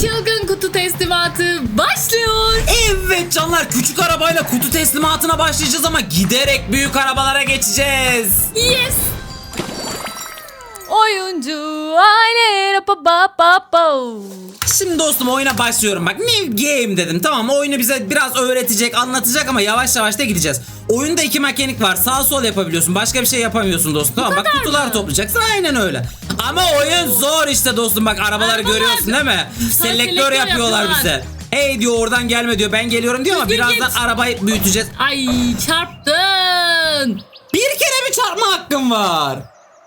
Çılgın kutu teslimatı başlıyor. Evet canlar küçük arabayla kutu teslimatına başlayacağız ama giderek büyük arabalara geçeceğiz. Yes. Oyuncu aile pa pa pa pa. Şimdi dostum oyuna başlıyorum. Bak new game dedim tamam? Oyunu bize biraz öğretecek, anlatacak ama yavaş yavaş da gideceğiz. Oyunda iki mekanik var. Sağ sol yapabiliyorsun. Başka bir şey yapamıyorsun dostum. Tamam bak kutular toplayacaksın. Aynen öyle. Ama oyun zor işte dostum. Bak arabaları Arabalar- görüyorsun değil mi? Selektör selektör yapıyorlar yapıyorlar. bize. Hey diyor oradan gelme diyor. Ben geliyorum diyor ama Düzgün birazdan git. arabayı büyüteceğiz. Ay çarptın. Bir kere mi çarpma hakkım var?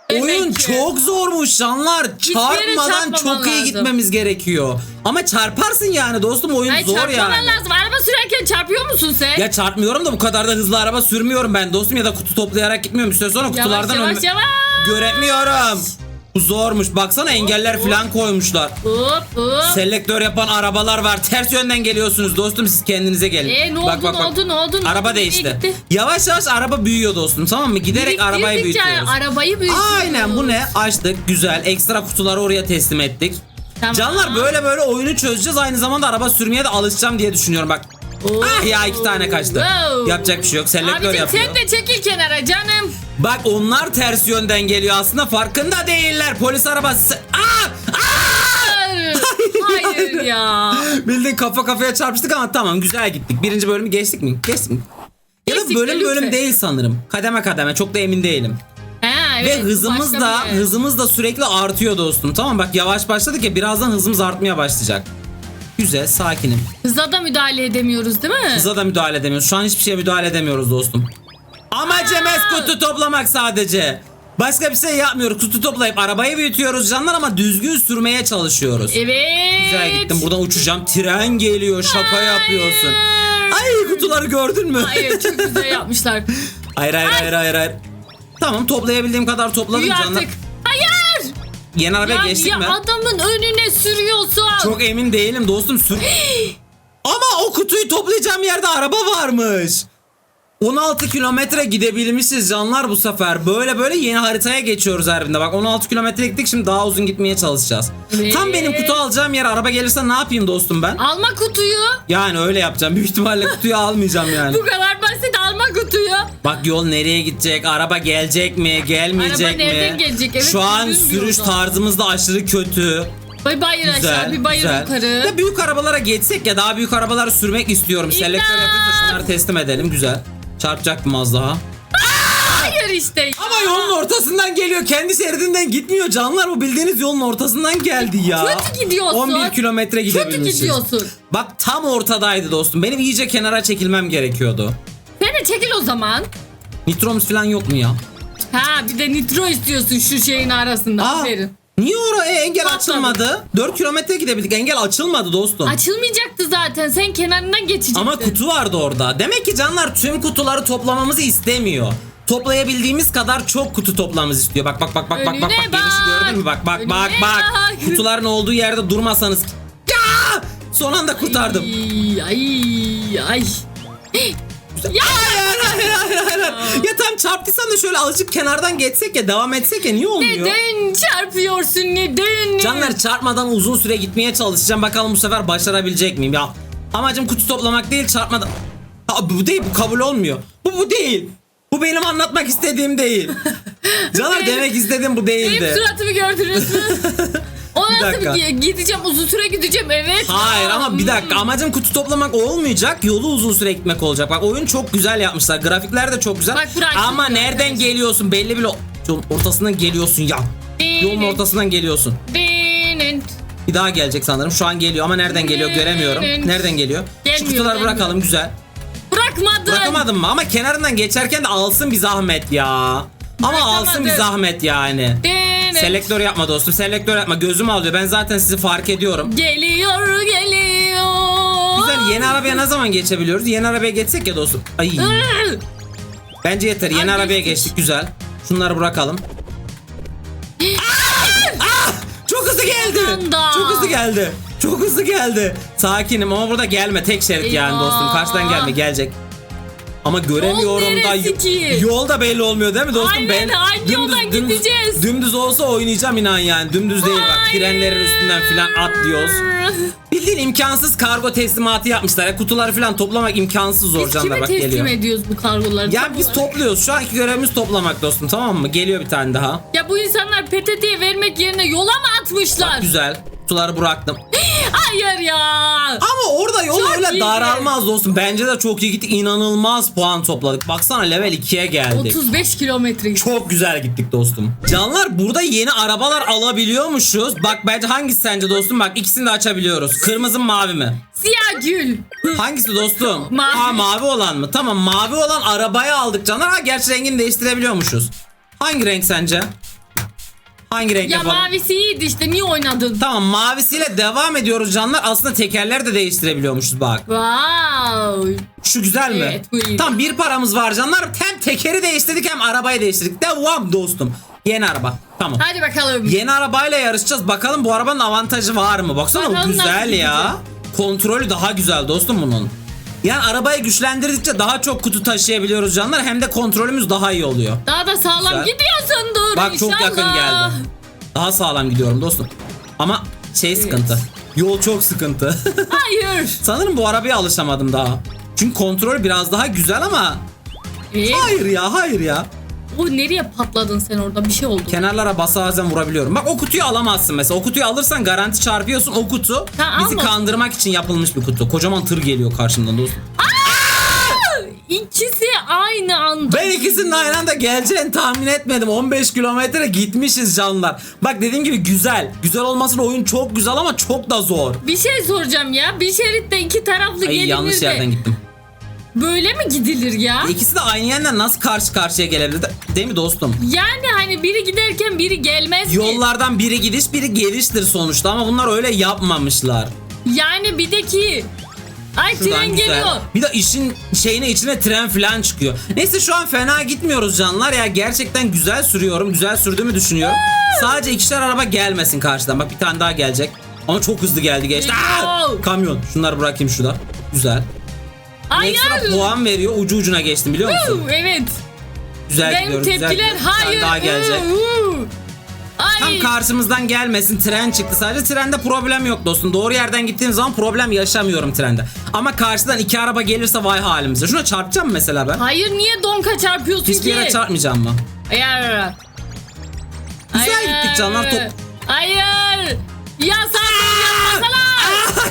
Demek Oyun ki. çok zormuş canlar. Yere Çarpmadan çok iyi lazım. gitmemiz gerekiyor. Ama çarparsın yani dostum oyun Ay zor çarpmaman yani. lazım. Sürerken çarpıyor musun sen? Ya çarpmıyorum da bu kadar da hızlı araba sürmüyorum ben dostum ya da kutu toplayarak gitmiyorum. Bir süre sonra yavaş kutulardan yavaş önüme- yavaş. göremiyorum. Bu zormuş. Baksana engeller hop. falan koymuşlar. Hop hop. Selektör yapan arabalar var. Ters yönden geliyorsunuz dostum siz kendinize gelin. Ee, ne oldu, ne oldu, ne oldu, ne Araba oldu, değişti. Yavaş yavaş araba büyüyor dostum tamam mı? Giderek arabayı Biriktirdikçe büyütüyoruz. Arabayı büyütüyoruz. Aynen bu ne? Açtık güzel. Ekstra kutuları oraya teslim ettik. Tamam. Canlar böyle böyle oyunu çözeceğiz. Aynı zamanda araba sürmeye de alışacağım diye düşünüyorum bak. Oo. Ah ya iki tane kaçtı. Wow. Yapacak bir şey yok. Selektör Abicim yapıyor. sen de çekil kenara canım. Bak onlar ters yönden geliyor aslında farkında değiller. Polis arabası. Aa! Hayır, Hayır ya. Bildin kafa kafaya çarpıştık ama tamam güzel gittik. Birinci bölümü geçtik mi? Geçtik mi? Ya da Geçtik de bölüm bölüm lütfen. değil sanırım. Kademe kademe çok da emin değilim. Ha, Ve evet, hızımız başka da bir yer. hızımız da sürekli artıyor dostum. Tamam bak yavaş başladık ya birazdan hızımız artmaya başlayacak. Güzel sakinim. Hıza da müdahale edemiyoruz değil mi? Hıza da müdahale edemiyoruz. Şu an hiçbir şeye müdahale edemiyoruz dostum. Amacımız kutu toplamak sadece. Başka bir şey yapmıyoruz. Kutu toplayıp arabayı büyütüyoruz canlar ama düzgün sürmeye çalışıyoruz. Evet. Güzel gittim. Buradan uçacağım. Tren geliyor. Şaka yapıyorsun. Ay kutuları gördün mü? Hayır çok güzel yapmışlar. hayır hayır hayır hayır. hayır. Tamam toplayabildiğim kadar topladım Büyü canlar. artık. Yeni arabaya Ya, geçtik ya mi? adamın önüne sürüyorsun. Çok emin değilim dostum. Sür... Ama o kutuyu toplayacağım yerde araba varmış. 16 kilometre gidebilmişiz canlar bu sefer. Böyle böyle yeni haritaya geçiyoruz harbinde. Bak 16 kilometre gittik şimdi daha uzun gitmeye çalışacağız. Evet. Tam benim kutu alacağım yer araba gelirse ne yapayım dostum ben? Alma kutuyu. Yani öyle yapacağım. Büyük ihtimalle kutuyu almayacağım yani. Bu kadar basit kutuyu. Bak yol nereye gidecek? Araba gelecek mi? Gelmeyecek Araba mi? nereden gelecek? Evet, Şu an düzgün sürüş yolda. tarzımız da aşırı kötü. Bir bayır aşağı bir bayır güzel. yukarı. Ya büyük arabalara geçsek ya daha büyük arabaları sürmek istiyorum. Selektör İmdat! yapıyorsa şunları teslim edelim. Güzel. Çarpacaktım az daha. Hayır işte. Ama yolun ortasından geliyor. Kendi şeridinden gitmiyor canlar. Bu bildiğiniz yolun ortasından geldi ya. Kötü gidiyorsun. 11 kilometre Kötü gidebilmişiz. gidiyorsun. Bak tam ortadaydı dostum. Benim iyice kenara çekilmem gerekiyordu. De çekil o zaman. Nitromuz falan yok mu ya? Ha bir de nitro istiyorsun şu şeyin arasında. Aa, Aferin. niye oraya engel Patladı. açılmadı? 4 kilometre gidebildik. Engel açılmadı dostum. Açılmayacaktı zaten. Sen kenarından geçecektin. Ama kutu vardı orada. Demek ki canlar tüm kutuları toplamamızı istemiyor. Toplayabildiğimiz kadar çok kutu toplamamızı istiyor. Bak bak bak bak bak bak Önüne bak gelişi bak. gördün mü? Bak bak Önüne bak bak. bak. Kutuların olduğu yerde durmasanız. Ya! Son anda kurtardım. Ay ay ay. Ya Hayır hayır hayır hayır. Ya tam çarptıysan da şöyle azıcık kenardan geçsek ya devam etsek ya niye olmuyor? neden çarpıyorsun neden? Canlar çarpmadan uzun süre gitmeye çalışacağım. Bakalım bu sefer başarabilecek miyim ya? Amacım kutu toplamak değil çarpmadan. Ha, bu değil bu kabul olmuyor. Bu bu değil. Bu benim anlatmak istediğim değil. Canlar Benim- demek istediğim bu Benim değildi. suratımı gördünüz mü? O nasıl dakika. bir gideceğim uzun süre gideceğim evet. Hayır ama bir dakika hmm. amacım kutu toplamak olmayacak yolu uzun süre gitmek olacak. Bak oyun çok güzel yapmışlar grafikler de çok güzel. Bak ama nereden arkadaşlar. geliyorsun belli bir yolun ortasından geliyorsun ya. Yolun ortasından geliyorsun. Benim. Bir daha gelecek sanırım. Şu an geliyor ama nereden geliyor göremiyorum. Nereden geliyor? Şu Gelmiyor, kutuları gelmiyor. bırakalım güzel. Bırakmadın. Bırakamadım mı? Ama kenarından geçerken de alsın bir zahmet ya. Ama alsın bir zahmet yani. Benim. Selektör yapma dostum. Selektör yapma. Gözüm alıyor. Ben zaten sizi fark ediyorum. Geliyor geliyor. Güzel. Yeni arabaya ne zaman geçebiliyoruz? Yeni arabaya geçsek ya dostum. Ay. Bence yeter. Yeni Ay, arabaya geçtik. geçtik. Güzel. Şunları bırakalım. Ah! Ah! Çok hızlı geldi. Çok hızlı geldi. Çok hızlı geldi. Sakinim ama burada gelme. Tek şerit yani dostum. Karşıdan gelme. Gelecek. Ama göremiyorum da neresi yol da belli olmuyor değil mi dostum? Aynen, hangi yoldan gideceğiz? Dümdüz olsa oynayacağım inan yani. Dümdüz değil bak. Trenlerin üstünden filan atlıyoruz. Bildiğin imkansız kargo teslimatı yapmışlar. Ya, kutuları falan toplamak imkansız zor Biz canlar kime bak teslim geliyor. ediyoruz bu kargoları? Ya biz olarak? topluyoruz. Şu anki görevimiz toplamak dostum tamam mı? Geliyor bir tane daha. Ya bu insanlar PTT'ye vermek yerine yola mı atmışlar? Güzel. Kutuları bıraktım. Hayır ya. Ama orada yol Çok öyle iyiydi. daralmaz dostum. Bence de çok iyi gittik. İnanılmaz puan topladık. Baksana level 2'ye geldik. 35 kilometre. Çok güzel gittik dostum. Canlar burada yeni arabalar alabiliyormuşuz. Bak bence hangisi sence dostum? Bak ikisini de açabiliyoruz. Kırmızı mı mavi mi? Siyah gül. Hangisi dostum? Mavi. Aa mavi olan mı? Tamam mavi olan arabayı aldık canlar. Ha gerçi rengini değiştirebiliyormuşuz. Hangi renk sence? Hangi renk Ya yapalım? mavisi iyiydi işte niye oynadın? Tamam mavisiyle devam ediyoruz canlar. Aslında tekerleri de değiştirebiliyormuşuz bak. Wow. Şu güzel mi? Evet, bu iyi. Tam bir paramız var canlar. Hem tekeri değiştirdik hem arabayı değiştirdik. Devam dostum. Yeni araba. Tamam. Hadi bakalım. Yeni arabayla yarışacağız. Bakalım bu arabanın avantajı var mı? Baksana Bakalım nasıl güzel ya. gidecek. Kontrolü daha güzel dostum bunun. Yani arabayı güçlendirdikçe daha çok kutu taşıyabiliyoruz canlar. Hem de kontrolümüz daha iyi oluyor. Daha da sağlam Güzel. gidiyorsundur Bak inşallah. çok yakın geldi. Daha sağlam gidiyorum dostum. Ama şey sıkıntı. Yol çok sıkıntı. Hayır. Sanırım bu arabaya alışamadım daha. Çünkü kontrol biraz daha güzel ama hayır ya hayır ya. O nereye patladın sen orada bir şey oldu. Kenarlara basazen vurabiliyorum. Bak o kutuyu alamazsın mesela. O kutuyu alırsan garanti çarpıyorsun. O kutu Ha, bizi alma. kandırmak için yapılmış bir kutu. Kocaman tır geliyor karşımdan dostum. İkisi aynı anda. Ben ikisinin aynı anda geleceğini tahmin etmedim. 15 kilometre gitmişiz canlar. Bak dediğim gibi güzel. Güzel olmasına oyun çok güzel ama çok da zor. Bir şey soracağım ya. Bir şeritte iki taraflı Ay gelinir yanlış de yerden gittim. Böyle mi gidilir ya? İkisi de aynı yerden nasıl karşı karşıya gelebilir? de- Değil mi dostum? Yani hani biri giderken biri gelmez mi? Yollardan biri gidiş biri geliştir sonuçta ama bunlar öyle yapmamışlar. Yani bir de ki Ay Şuradan tren güzel. geliyor. Bir de işin şeyine içine tren falan çıkıyor. Neyse şu an fena gitmiyoruz canlar ya. Gerçekten güzel sürüyorum. Güzel sürdüğümü düşünüyorum. Sadece ikişer araba gelmesin karşıdan. Bak bir tane daha gelecek. Ama çok hızlı geldi geçti. Aa! Kamyon. Şunları bırakayım şurada. Güzel. Ekstra puan veriyor. Ucu ucuna geçtim biliyor musun? Evet. Güzel Benim gidiyoruz. güzel tepkiler. Bir tane hayır. daha gelecek. Huu. Tam Ay. karşımızdan gelmesin tren çıktı sadece trende problem yok dostum doğru yerden gittiğim zaman problem yaşamıyorum trende ama karşıdan iki araba gelirse vay halimize şuna çarpacağım mesela ben Hayır niye donka çarpıyorsun hiçbir ki? yere çarpmayacağım mı Hayır. Güzel gittik canlar, top- Hayır. Ya sen yapmasana.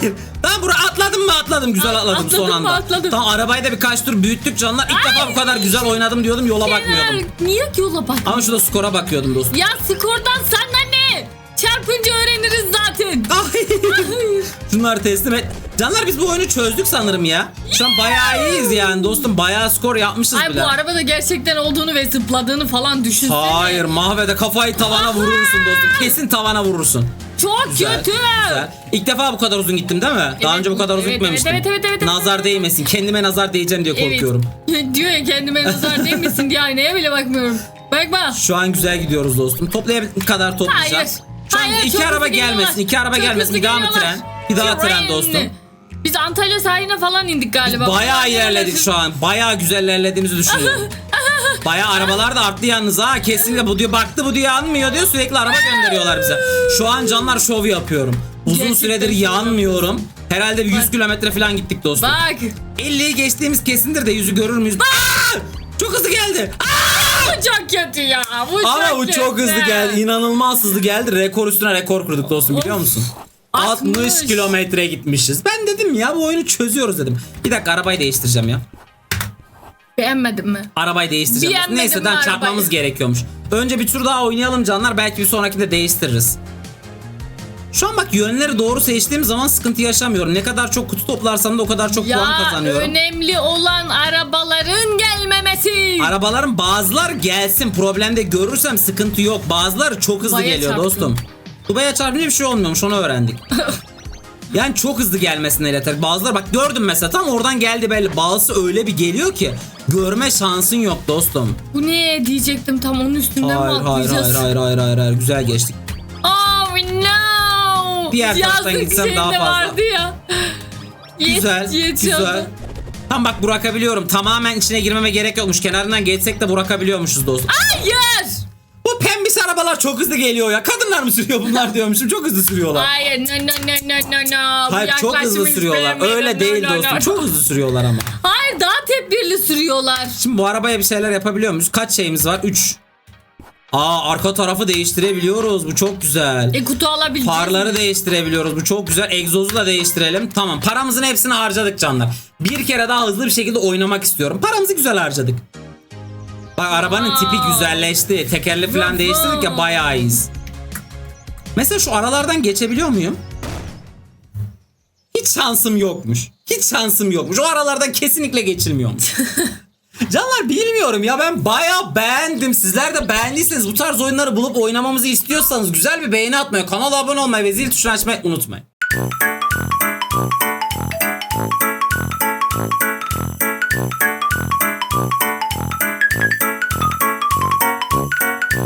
Hayır. Ben buraya atladım mı atladım güzel A- atladım son atladın mı? anda. Atladım. Tamam arabayı da birkaç tur büyüttük canlar. İlk defa bu kadar güzel oynadım diyordum yola bakmıyordum. Kenar, Niye ki yola bak? Ama şurada skora bakıyordum dostum. Ya skordan sana ne? Çarpınca öğreniriz zaten. Ay. Şunları teslim et. Canlar biz bu oyunu çözdük sanırım ya. Şu an bayağı iyiyiz yani dostum. Bayağı skor yapmışız Ay bile. bu arabada gerçekten olduğunu ve zıpladığını falan düşünsene. Hayır mahvede kafayı tavana vurursun dostum. Kesin tavana vurursun. Çok Güzel, kötü. güzel. İlk defa bu kadar uzun gittim değil mi? Daha Evet, önce bu kadar uzun evet, gitmemiştim. evet, evet, evet, evet, Nazar değmesin. Kendime nazar değeceğim diye korkuyorum. Evet. Diyor ya kendime nazar değmesin diye aynaya bile bakmıyorum. Bak bak. Şu an güzel gidiyoruz dostum. Toplayabildiğim kadar toplayacağız. Hayır. Şu an Hayır, iki çok araba hızlı geliyorlar. gelmesin. iki araba Çok gelmesin. Bir daha mı geliyorlar. tren? Bir daha tren dostum. Biz Antalya sahiline falan indik galiba. Bayağı ilerledik şu an. Bayağı güzel ilerlediğimizi düşünüyorum. Bayağı arabalar da arttı yalnız ha. Kesinlikle bu diyor baktı bu diyor yanmıyor diyor. Sürekli araba gönderiyorlar bize. Şu an canlar şov yapıyorum. Uzun Gerçekten süredir yanmıyorum. Herhalde bir 100 Bak. kilometre falan gittik dostum. Bak. 50'yi geçtiğimiz kesindir de yüzü görür müyüz? Aa! Çok hızlı geldi. Aa! Bu çok kötü ya. Bu Ama çok bu çok kötü. hızlı geldi. İnanılmaz hızlı geldi. Rekor üstüne rekor kurduk dostum biliyor musun? 60. 60 kilometre gitmişiz. Ben dedim ya bu oyunu çözüyoruz dedim. Bir dakika arabayı değiştireceğim ya. Beğenmedin mi? Arabayı değiştireceğim. Beğenmedim Neyse arabayı? çarpmamız gerekiyormuş. Önce bir tur daha oynayalım canlar. Belki bir sonrakinde değiştiririz. Şu an bak yönleri doğru seçtiğim zaman sıkıntı yaşamıyorum. Ne kadar çok kutu toplarsam da o kadar çok puan Ya kazanıyorum. önemli olan arabaların gelmemesi. Arabaların bazılar gelsin. Problemde görürsem sıkıntı yok. Bazıları çok hızlı Dubai'ye geliyor çarptın. dostum. Dubai'ye çarpınca bir şey olmuyormuş onu öğrendik. yani çok hızlı gelmesine yeter. Bazıları bak gördüm mesela tam oradan geldi belli. Bazısı öyle bir geliyor ki görme şansın yok dostum. Bu ne diyecektim tam onun üstünden mi Hayır hayır atlayacağız? hayır hayır hayır hayır hayır güzel geçtik. Oh no. Diğer taraftan Yazlık gitsem şeyinde daha fazla. vardı ya. Yet- Güzel yetiyordu. güzel. Tam bak bırakabiliyorum. Tamamen içine girmeme gerek yokmuş. Kenarından geçsek de bırakabiliyormuşuz dostum. Hayır. Arabalar çok hızlı geliyor ya. Kadınlar mı sürüyor bunlar diyormuşum. Çok hızlı sürüyorlar. Hayır no no no no no no. Hayır çok hızlı sürüyorlar. Öyle No, değil no, no. dostum. Çok hızlı sürüyorlar ama. Hayır daha tedbirli sürüyorlar. Şimdi bu arabaya bir şeyler yapabiliyor muyuz? Kaç şeyimiz var? 3. Aa arka tarafı değiştirebiliyoruz. Bu çok güzel. E kutu alabileceğiz. Farları değiştirebiliyoruz. Bu çok güzel. Egzozu da değiştirelim. Tamam. Paramızın hepsini harcadık canlar. Bir kere daha hızlı bir şekilde oynamak istiyorum. Paramızı güzel harcadık. Bak arabanın tipi güzelleşti. Tekerle falan değiştirdik ya bayağı iyiyiz. Mesela şu aralardan geçebiliyor muyum? Hiç şansım yokmuş. Hiç şansım yokmuş. O aralardan kesinlikle geçilmiyormuş. Canlar bilmiyorum ya ben bayağı beğendim. Sizler de beğendiyseniz bu tarz oyunları bulup oynamamızı istiyorsanız güzel bir beğeni atmayı, kanala abone olmayı ve zil tuşunu açmayı unutmayın.